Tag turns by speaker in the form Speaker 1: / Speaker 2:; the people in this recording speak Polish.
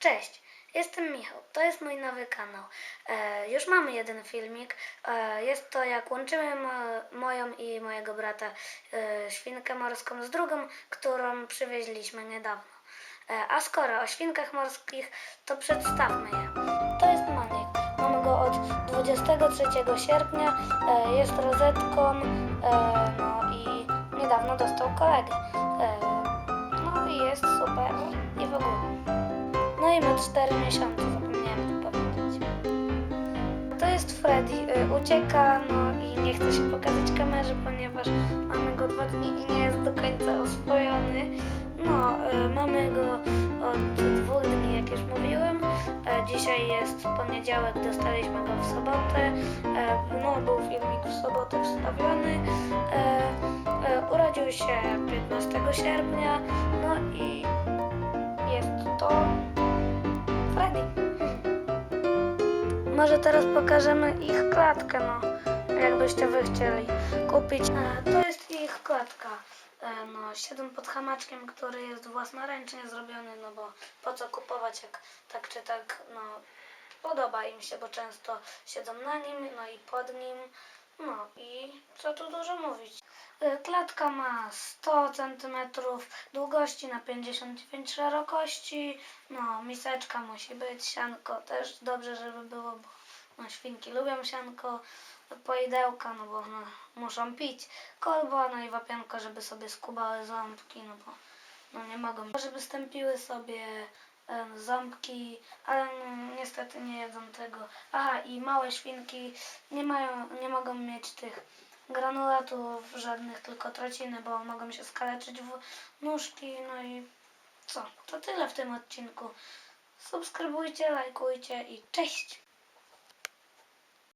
Speaker 1: Cześć, jestem Michał. To jest mój nowy kanał. E, już mamy jeden filmik. E, jest to jak łączymy mo- moją i mojego brata e, świnkę morską z drugą, którą przywieźliśmy niedawno. E, a skoro o świnkach morskich, to przedstawmy je. To jest Maniek. Mamy go od 23 sierpnia. E, jest rozetką. E, no i niedawno dostał kolegę. E, no i jest super. I w ogóle. Ma 4 miesiące, zapomniałem to powiedzieć. To jest Freddy. Y, Ucieka, no i nie chce się pokazać kamerze, ponieważ mamy go dwa dni i nie jest do końca oswojony. No, y, mamy go od dwóch dni, jak już mówiłem. E, Dzisiaj jest poniedziałek, dostaliśmy go w sobotę. E, No, był filmik w sobotę wstawiony. E, Urodził się 15 sierpnia, no i Może teraz pokażemy ich klatkę, no. Jakbyście wy chcieli kupić. E, To jest ich klatka. E, No, siedzą pod hamaczkiem, który jest własnoręcznie zrobiony, no bo po co kupować, jak tak czy tak, no, podoba im się, bo często siedzą na nim, no i pod nim. No co tu dużo mówić. E, Klatka ma 100 cm długości na 59 szerokości. No, miseczka musi być, sianko też dobrze, żeby było, bo no, świnki lubią sianko, poidełka, no bo no, muszą pić, kolbo, no i wapianko, żeby sobie skubały ząbki, no bo no, nie mogą, żeby stępiły sobie em, ząbki, ale no, niestety nie jedzą tego. Aha, i małe świnki nie mają, nie mogą mieć tych granulatów żadnych, tylko trociny, bo mogą się skaleczyć w nóżki, no i co? To tyle w tym odcinku. Subskrybujcie, lajkujcie i cześć!